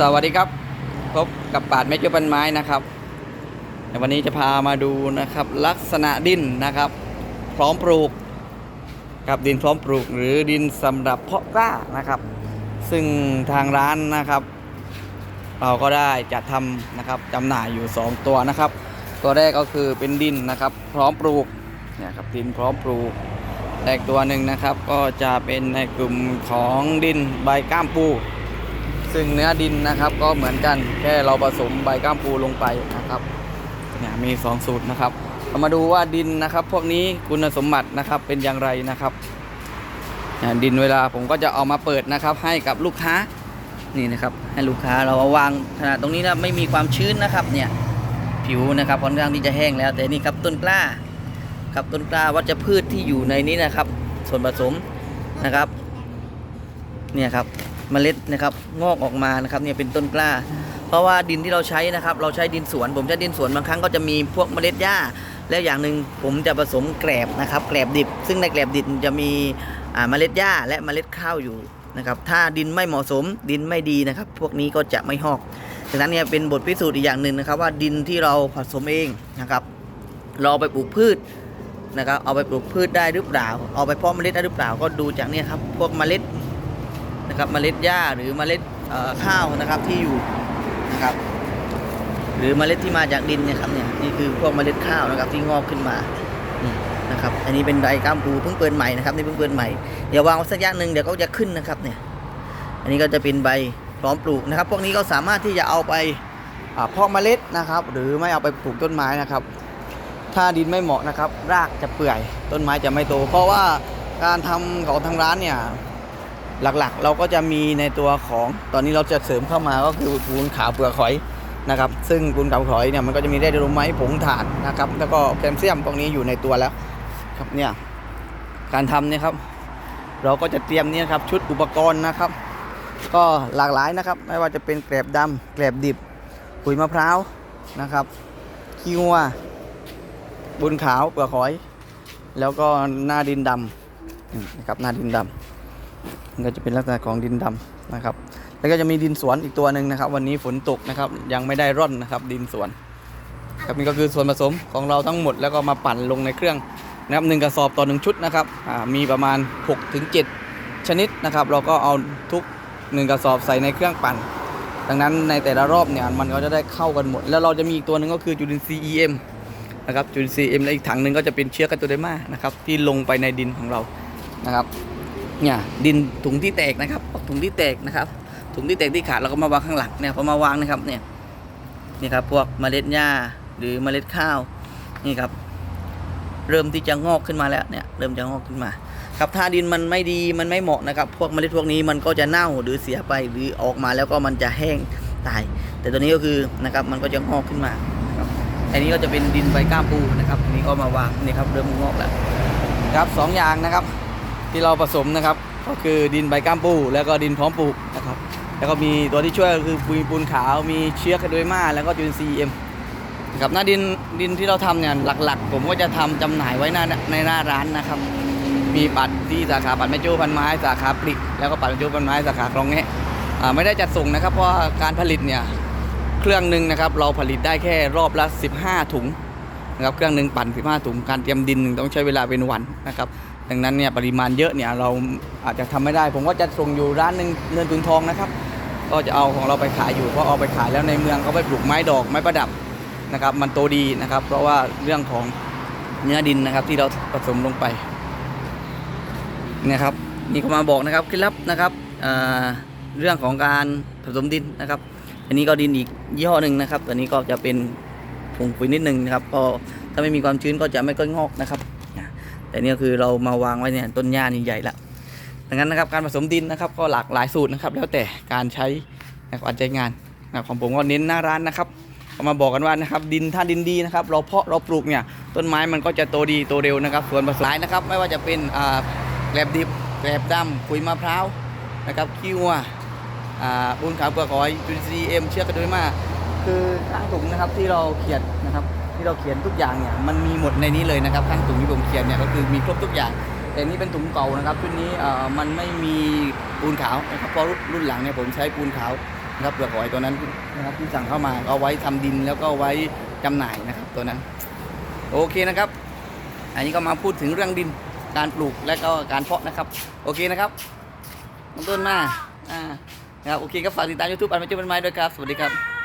สวัสดีครับ พบกับปาดเมจุปันไม้นะครับในวันนี้จะพามาดูนะครับ ลักษณะดินนะครับ พร้อมปลูกกับดินพร้อมปลูก หรือดินสำหรับเพาะกล้านะครับ ซึ่งทางร้านนะครับ เราก็ได้จัดทำนะครับจำหน่ายอยู่ 2 ตัวนะครับ ตัวแรกก็คือเป็นดินนะครับ พร้อมปลูกเนี่ยครับดินพร้อมปลูกแรกตัวหนึ่งนะครับ ก็จะเป็นในกลุ่มของดินใบก้ามปู ซึ่งเนื้อดินนะครับก็เหมือนกันแค่เราผสมใบก้ามปูลงไปนะครับเนี่ยมี 2 สูตรนะครับเรามาดูว่าดินนะครับ พวกนี้คุณสมบัตินะครับเป็นอย่างไรนะครับเนี่ยดินเวลาผมก็จะเอามาเปิดนะครับ ให้กับลูกค้านี่นะครับ ให้ลูกค้าเราเอาวางขนาดตรงนี้นะไม่มีความชื้นนะครับเนี่ยผิวนะครับค่อนข้างที่จะแห้งแล้ว แต่นี่ครับต้นกล้าครับต้นกล้าวัชพืชที่อยู่ในนี้นะครับ ส่วนผสมนะครับ เนี่ยครับ เมล็ดนะครับงอกออกมานะครับเนี่ยเป็นต้นกล้า เพราะว่าดินที่เราใช้นะครับ เราใช้ดินสวน ผมใช้ดินสวนบางครั้งก็จะมีพวกเมล็ดหญ้า แล้วอย่างหนึ่งผมจะผสมแกลบนะครับแกลบดิบ ซึ่งในแกลบดิบจะมีเมล็ดหญ้าและเมล็ดข้าวอยู่นะครับถ้าดินไม่เหมาะสมดินไม่ดีนะครับ พวกนี้ก็จะไม่หอกดังนั้นเนี่ยเป็นบทพิสูจน์อีกอย่างหนึ่งนะครับ ว่าดินที่เราผสมเองนะครับเราไปปลูกพืชนะครับเอาไปปลูกพืชได้หรือเปล่า เอาไปเพาะเมล็ดได้หรือเปล่าก็ดูจากเนี่ยครับพวกเมล็ด นะครับเมล็ดหญ้าหรือเมล็ดข้าวนะครับที่อยู่นะครับ หรือเมล็ดที่มาจากดินนี่ยครับเนี่ยนี่คือพวกเมล็ดข้าวนะครับที่งอกขึ้นมานี่นะครับ อันนี้เป็นใบก้ามปูเพิ่งเปิดใหม่นะครับนี่เพิ่งเปิดใหม่เดี๋ยววางไว้สักยะหนึ่งเดี๋ยวก็จะขึ้นนะครับเนี่ย อันนี้ก็จะเป็นใบพร้อมปลูกนะครับ พวกนี้ก็สามารถที่จะเอาไปเพาะเมล็ดนะครับ หรือไม่เอาไปปลูกต้นไม้นะครับ ถ้าดินไม่เหมาะนะครับ รากจะเปื่อยต้นไม้จะไม่โต เพราะว่าการทำของทางร้านเนี่ย หลักๆ เราก็จะมีในตัวของตอนนี้เราจะเสริมเข้ามาก็คือปูนขาวเปลือกหอยนะครับ ซึ่งปูนขาวหอยเนี่ยมันก็จะมีได้ดรไม้ผงถ่านนะครับ แล้วก็แคลเซียมพวกนี้อยู่ในตัวแล้วครับเนี่ยการทำเนี่ยครับเราก็จะเตรียมเนี่ยครับชุดอุปกรณ์นะครับ ก็หลากหลายนะครับ ไม่ว่าจะเป็นแกลบดำแกลบดิบปุ๋ยมะพร้าวนะครับขี้งัวบุญขาวเปลือกหอย แล้วก็หน้าดินดำนะครับหน้าดินดำ ก็จะเป็นลักษณะของดินดำนะครับ แล้วก็จะมีดินสวนอีกตัวหนึ่งนะครับ วันนี้ฝนตกนะครับ ยังไม่ได้ร่อนนะครับ ดินสวน ครับนี่ก็คือส่วนผสมของเราทั้งหมดแล้วก็มาปั่นลงในเครื่องนะครับหนึ่งกระสอบต่อหนึ่งชุดนะครับมีประมาณ6ถึง7ชนิดนะครับ เราก็เอาทุกหนึ่งกระสอบใส่ในเครื่องปั่น ดังนั้นในแต่ละรอบเนี่ยมันก็จะได้เข้ากันหมด แล้วเราจะมีอีกตัวหนึ่งก็คือจุลินทรีย์ EM นะครับจุลินทรีย์ EM และอีกถังหนึ่งก็จะเป็นเชื้อกัตโตเดมานะครับที่ลงไปในดินของเรานะครับ เนี่ยดินถุงที่แตกนะครับ ถุงที่แตกนะครับ ถุงที่แตกที่ขาดเราก็มาวางข้างหลังเนี่ยพอมาวางนะครับเนี่ยนี่ครับพวกเมล็ดหญ้าหรือเมล็ดข้าวนี่ครับ เริ่มที่จะงอกขึ้นมาแล้วเนี่ยเริ่มจะงอกขึ้นมา ครับถ้าดินมันไม่ดีมันไม่เหมาะนะครับ พวกเมล็ดพวกนี้มันก็จะเน่าหรือเสียไปหรือออกมาแล้วก็มันจะแห้งตาย แต่ตัวนี้ก็คือนะครับมันก็จะงอกขึ้นมานะครับอันนี้ก็จะเป็นดินใบก้ามปูนะครับอันนี้ก็มาวางนี่ครับเริ่มงอกแล้วครับสองอย่างนะครับ ที่เราผสมนะครับ ก็คือดินใบก้ามปู แล้วก็ดินพร้อมปลูกนะครับ แล้วก็มีตัวที่ช่วยก็คือปุ๋ยปูนขาว มีเชื้อคาโดยมาแล้วก็จุลินทรีย์เอ็มนะครับหน้าดินดินที่เราทำเนี่ยหลักๆ ผมก็จะทำจำหน่ายไว้หน้าในหน้าร้านนะครับ มีปัดที่สาขาปัดแม่โจ้พันไม้สาขาปลิแล้วก็ปัดแม่โจ้พันไม้สาขาคลองแงะอ่ไม่ได้จัดส่งนะครับ เพราะการผลิตเนี่ยเครื่องหนึ่งนะครับเราผลิตได้แค่รอบละ 15 ถุงนะครับเครื่องหนึ่งปั่น 15 ถุงการเตรียมดินต้องใช้เวลาเป็นวันนะครับ ดังนั้นเนี่ยปริมาณเยอะเนี่ยเราอาจจะทำไม่ได้ ผมก็จะส่งอยู่ร้านหนึ่งเนินตุนทองนะครับ ก็จะเอาของเราไปขายอยู่เพราะเอาไปขายแล้วในเมืองเขาไปปลูกไม้ดอกไม้ประดับนะครับ มันโตดีนะครับ เพราะว่าเรื่องของเนื้อดินนะครับที่เราผสมลงไปเนี่ยครับนี่เขามาบอกนะครับเคล็ดลับนะครับอ่าเรื่องของการผสมดินนะครับ อันนี้ก็ดินอีกยี่ห้อหนึ่งนะครับตัวนี้ก็จะเป็นผงปุ๋ยนิดหนึ่งนะครับก็ถ้าไม่มีความชื้นก็จะไม่ค่อยงอกนะครับ แต่เนี่ยคือเรามาวางไว้เนี่ยต้นหญ้านี่ใหญ่ละดังนั้นนะครับการผสมดินนะครับก็หลากหลายสูตรนะครับ แล้วแต่การใช้นะครับการใช้งานนะของผมก็เน้นหน้าร้านนะครับก็มาบอกกันว่านะครับดินถ้าดินดีนะครับเราเพาะเราปลูกเนี่ยต้นไม้มันก็จะโตดีโตเร็วนะครับ ส่วนผสมหลายนะครับไม่ว่าจะเป็นแกลบดิบแกลบดำปุ๋ยมะพร้าวนะครับขี้วัวอ่าปูนขาวเปลือกหอยจุลินทรีย์เอ็มเชือกระดุยมาคือข้างถุงนะครับที่เราเขียนนะครับ ที่เราเขียนทุกอย่างเนี่ยมันมีหมดในนี้เลยนะครับข้างถุงที่ผมเขียนเนี่ยก็คือมีครบทุกอย่าง แต่นี่เป็นถุงเก่านะครับชุดนี้เอ่อมันไม่มีปูนขาวนะครับเพราะรุ่นหลังเนี่ยผมใช้ปูนขาวนะครับเปลือกหอยตัวนั้นนะครับที่สั่งเข้ามาเอาไว้ทำดินแล้วก็ไว้จำหน่ายนะครับตัวนั้น โอเคนะครับ อันนี้ก็มาพูดถึงเรื่องดินการปลูกและก็การเพาะนะครับ โอเคนะครับต้นมาอ่านะครับโอเคครับฝากติดตามยูทูบอันไม่เจอเป็นไม้ด้วยครับ สวัสดีครับ